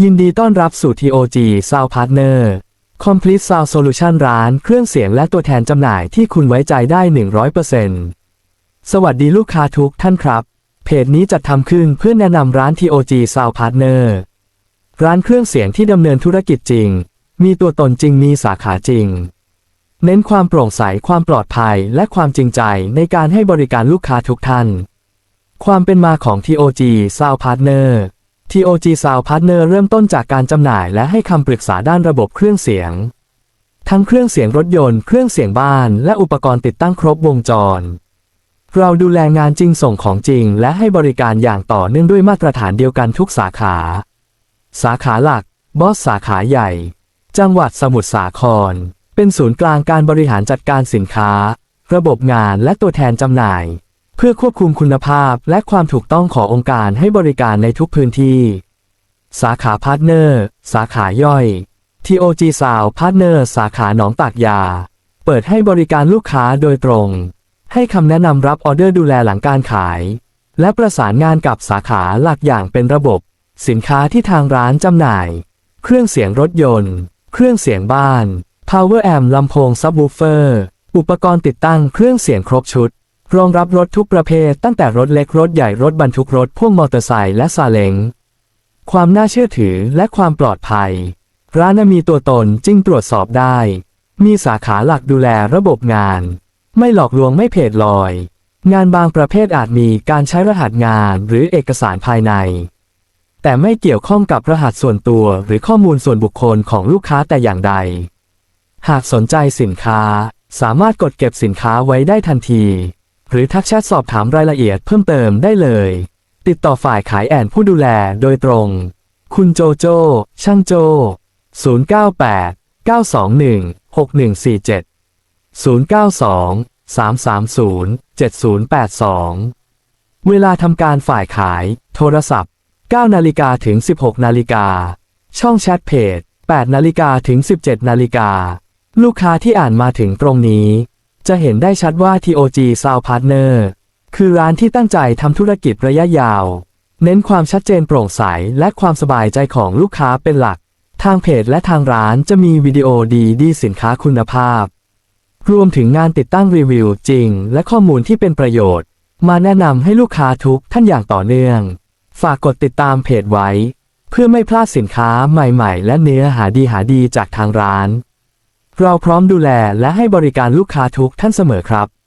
ยินดีต้อนรับสู่ TOG Sound Partner Complete Sound Solution ร้านเครื่องเสียงและตัวแทนจำหน่ายที่คุณไว้ใจได้ 100%สวัสดีลูกค้าทุกท่านครับ เพจนี้จัดทำขึ้นเพื่อแนะนำร้าน TOG Sound Partner ร้านเครื่องเสียงที่ดำเนินธุรกิจจริง มีตัวตนจริงมีสาขาจริง เน้นความโปร่งใสความปลอดภัยและความจริงใจในการให้บริการลูกค้าทุกท่าน ความเป็นมาของ TOG Sound Partner TOG Sound Partner เริ่มต้นจากการจำหน่ายและให้คำปรึกษาด้านระบบเครื่องเสียง ทั้งเครื่องเสียงรถยนต์ เครื่องเสียงบ้าน และอุปกรณ์ติดตั้งครบวงจร เราดูแลงานจริงส่งของจริง และให้บริการอย่างต่อเนื่องด้วยมาตรฐานเดียวกันทุกสาขา สาขาหลัก บอสสาขาใหญ่ จังหวัดสมุทรสาคร เป็นศูนย์กลางการบริหารจัดการสินค้า ระบบงานและตัวแทนจำหน่าย เพื่อควบคุมคุณภาพและความถูกต้องขององค์การให้บริการในทุกพื้นที่ สาขาพาร์ทเนอร์ สาขาย่อย TOG Sound Partner สาขาหนองตากยา เปิดให้บริการลูกค้าโดยตรง ให้คำแนะนำรับออเดอร์ดูแลหลังการขาย และประสานงานกับสาขาหลักอย่างเป็นระบบ สินค้าที่ทางร้านจำหน่าย เครื่องเสียงรถยนต์ เครื่องเสียงบ้าน Power Amp ลำโพงซับวูเฟอร์ อุปกรณ์ติดตั้งเครื่องเสียงครบชุด รองรับรถทุกประเภทตั้งแต่รถเล็กรถใหญ่รถบรรทุกรถพ่วงมอเตอร์ไซค์และซาเล้งความน่าเชื่อถือและความปลอดภัย ร้านมีตัวตนจริงตรวจสอบได้ มีสาขาหลักดูแลระบบงาน ไม่หลอกลวงไม่เพจลอย งานบางประเภทอาจมีการใช้รหัสงานหรือเอกสารภายใน แต่ไม่เกี่ยวข้องกับรหัสส่วนตัวหรือข้อมูลส่วนบุคคลของลูกค้าแต่อย่างใด หากสนใจสินค้า สามารถกดเก็บสินค้าไว้ได้ทันที หรือทักแชทสอบถามรายละเอียดเพิ่มเติมได้เลย ติดต่อฝ่ายขายแอนผู้ดูแลโดยตรง คุณโจโจ้ช่างโจ 098 921 6147 092 330 7082 เวลาทำการฝ่ายขาย โทรศัพท์ 9 นาฬิกาถึง 16 นาฬิกา ช่องแชทเพจ 8 นาฬิกาถึง 17 นาฬิกา ลูกค้าที่อ่านมาถึงตรงนี้ จะเห็นได้ชัดว่า TOG Sound Partner คือร้านที่ตั้งใจทำธุรกิจระยะยาว เน้นความชัดเจนโปร่งใสและความสบายใจของลูกค้าเป็นหลัก ทางเพจและทางร้านจะมีวิดีโอดีดีสินค้าคุณภาพ รวมถึงงานติดตั้งรีวิวจริง และข้อมูลที่เป็นประโยชน์ มาแนะนำให้ลูกค้าทุกท่านอย่างต่อเนื่อง ฝากกดติดตามเพจไว้ เพื่อไม่พลาดสินค้าใหม่ ๆ และเนื้อหาดีหาดีจากทางร้าน เราพร้อมดูแลและให้บริการลูกค้าทุกท่านเสมอครับ